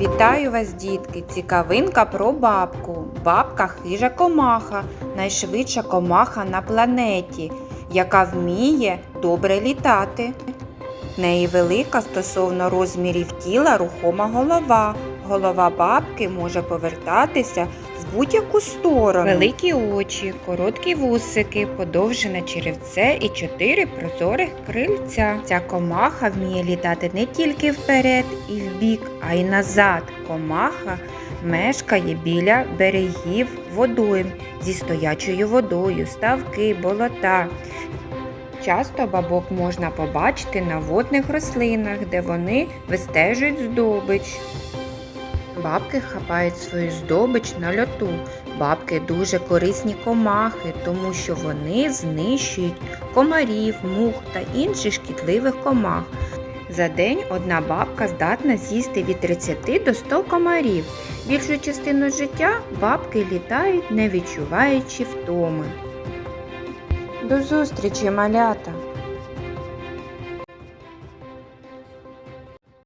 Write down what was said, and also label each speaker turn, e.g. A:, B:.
A: Вітаю вас, дітки! Цікавинка про бабку. Бабка хижа комаха, найшвидша комаха на планеті, яка вміє добре літати. В неї велика стосовно розмірів тіла рухома голова. Голова бабки може повертатися в будь-яку сторону. Великі очі, короткі вусики, подовжене черевце і чотири прозорих крильця. Ця комаха вміє літати не тільки вперед і вбік, а й назад. Комаха мешкає біля берегів водойм зі стоячою водою, ставки, болота. Часто бабок можна побачити на водних рослинах, де вони вистежують здобич. Бабки хапають свою здобич на льоту. Бабки дуже корисні комахи, тому що вони знищують комарів, мух та інших шкідливих комах. За день одна бабка здатна з'їсти від 30 до 100 комарів. Більшу частину життя бабки літають, не відчуваючи втоми. До зустрічі, малята!